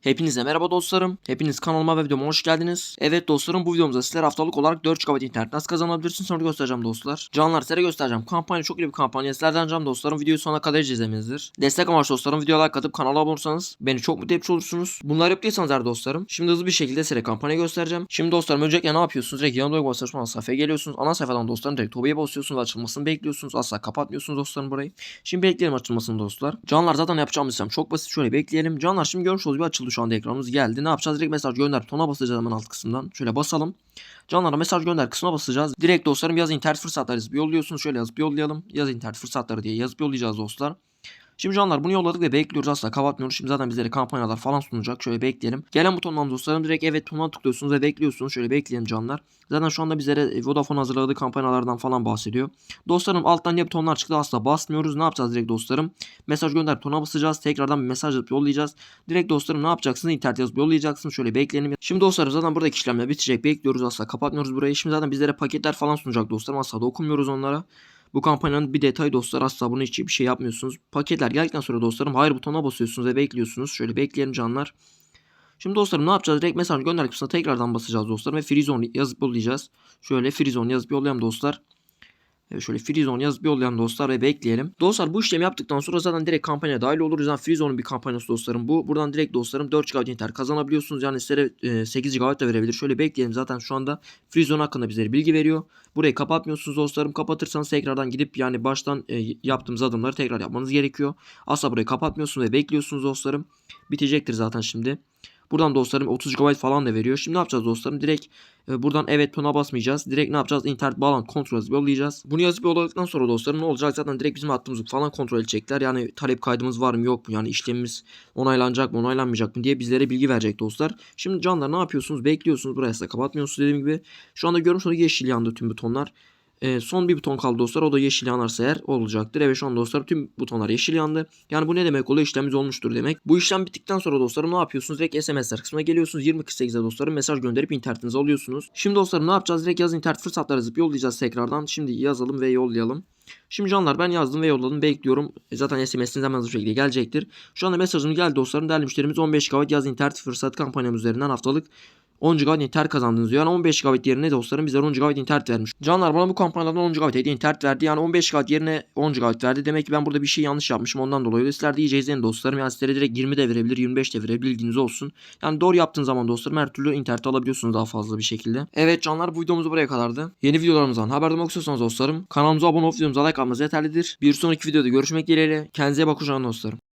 Hepinize merhaba dostlarım. Hepiniz kanalıma ve videoma hoş geldiniz. Evet dostlarım bu videomuzda sizlere haftalık olarak 4 GB internet nasıl kazanabilirsiniz sonra göstereceğim dostlar. Canlar size göstereceğim. Kampanya çok iyi bir kampanya. Sizlerden canım dostlarım videoyu sonuna kadar izlemenizdir. Destek amaçlı dostlarım videoya like atıp kanala abone olursanız beni çok mutlu etmiş olursunuz. Bunları yaptıysanız eğer dostlarım. Şimdi hızlı bir şekilde size kampanya göstereceğim. Şimdi dostlarım öncelikle ne yapıyorsunuz? Direkt yanında uygulama çalışma sayfaya geliyorsunuz. Ana sayfadan dostlarım direkt Tobi'ye basıyorsunuz. Açılmasını bekliyorsunuz. Asla kapatmıyorsunuz dostlarım burayı. Şimdi bekleyelim açılmasını dostlar. Canlar zaten yapacağımız işlem çok basit. Şöyle bekleyelim. Canlar şimdi görmüş olduğunuz gibi açıldı şu anda ekranımız geldi. Ne yapacağız? Direkt mesaj gönder tona basacağız hemen alt kısımdan. Şöyle basalım. Canlara mesaj gönder kısmına basacağız. Direkt dostlarım yaz internet fırsatları yazıp yolluyorsunuz. Şöyle yazıp yollayalım. Yaz internet fırsatları diye yazıp yollayacağız dostlar. Şimdi canlar bunu yolladık ve bekliyoruz asla kapatmıyoruz. Şimdi zaten bizlere kampanyalar falan sunacak. Şöyle bekleyelim. Gelen butondan dostlarım direkt evet butonuna tıklıyorsunuz ve bekliyorsunuz. Şöyle bekleyelim canlar. Zaten şu anda bizlere Vodafone hazırladığı kampanyalardan falan bahsediyor. Dostlarım alttan ne butonlar çıktı asla basmıyoruz. Ne yapacağız direkt dostlarım? Mesaj gönder butonuna basacağız. Tekrardan bir mesaj atıp yollayacağız. Direkt dostlarım ne yapacaksınız? İnternet yazıp yollayacaksınız. Şöyle bekleyelim. Şimdi dostlarım zaten buradaki işlemler bitecek. Bekliyoruz asla kapatmıyoruz burayı. Şimdi zaten bizlere paketler falan sunacak dostlarım. Asla dokunmuyoruz onlara. Bu kampanyanın bir detayı dostlar asla bunu hiç bir şey yapmıyorsunuz. Paketler geldikten sonra dostlarım hayır butonuna basıyorsunuz ve bekliyorsunuz. Şöyle bekleyelim canlar. Şimdi dostlarım ne yapacağız? Direkt mesaj gönder kısmına tekrardan basacağız dostlarım ve free zone yazıp yollayacağız. Şöyle free zone yazıp yollayalım dostlar. Evet şöyle free zone yazıp yollayalım dostlar ve bekleyelim. Dostlar bu işlemi yaptıktan sonra zaten direkt kampanya dahil oluruz. Yani free zone'un bir kampanyası dostlarım bu. Buradan direkt dostlarım 4 GB internet kazanabiliyorsunuz. Yani sizlere e, 8 GB da verebilir. Şöyle bekleyelim zaten şu anda free zone hakkında bizlere bilgi veriyor. Burayı kapatmıyorsunuz dostlarım. Kapatırsanız tekrardan gidip yani baştan e, yaptığımız adımları tekrar yapmanız gerekiyor. Asla burayı kapatmıyorsunuz ve bekliyorsunuz dostlarım. Bitecektir zaten şimdi. Buradan dostlarım 30 GB falan da veriyor. Şimdi ne yapacağız dostlarım? Direkt e, buradan evet tona basmayacağız. Direkt ne yapacağız? İnternet bağlantı kontrol yazıp yollayacağız. Bunu yazıp yolladıktan sonra dostlarım ne olacak? Zaten direkt bizim attığımızı falan kontrol edecekler. Yani talep kaydımız var mı yok mu? Yani işlemimiz onaylanacak mı onaylanmayacak mı diye bizlere bilgi verecek dostlar. Şimdi canlar ne yapıyorsunuz? Bekliyorsunuz. Buraya da kapatmıyorsunuz dediğim gibi. Şu anda görmüş olduğunuz yeşil yandı tüm butonlar. E, son bir buton kaldı dostlar. O da yeşil yanarsa eğer olacaktır. Evet şu an dostlar tüm butonlar yeşil yandı. Yani bu ne demek oluyor? İşlemimiz olmuştur demek. Bu işlem bittikten sonra dostlarım ne yapıyorsunuz? Direkt SMS'ler kısmına geliyorsunuz. 2048'e dostlarım mesaj gönderip internetinize alıyorsunuz. Şimdi dostlarım ne yapacağız? Direkt yaz internet fırsatları yazıp yollayacağız tekrardan. Şimdi yazalım ve yollayalım. Şimdi canlar ben yazdım ve yolladım. Bekliyorum. E, Zaten SMS'iniz hemen hızlı şekilde gelecektir. Şu anda mesajım geldi dostlarım. Değerli müşterimiz 15 GB yaz internet fırsat kampanyamız üzerinden haftalık 10 GB internet kazandınız diyor. Yani 15 GB yerine dostlarım bize 10 GB internet vermiş. Canlar bana bu kampanyadan 10 GB hediye internet verdi. Yani 15 GB yerine 10 GB verdi. Demek ki ben burada bir şey yanlış yapmışım ondan dolayı. Sizler de iyice izleyin dostlarım. Yani sizlere direkt 20 de verebilir 25 de verebilir bilginiz olsun. Yani doğru yaptığın zaman dostlarım her türlü internet alabiliyorsunuz daha fazla bir şekilde. Evet canlar bu videomuz buraya kadardı. Yeni videolarımızdan haberdar olmak istiyorsanız dostlarım kanalımıza abone olup videomuza like almanız yeterlidir. Bir sonraki videoda görüşmek dileğiyle. Kendinize bakın dostlarım.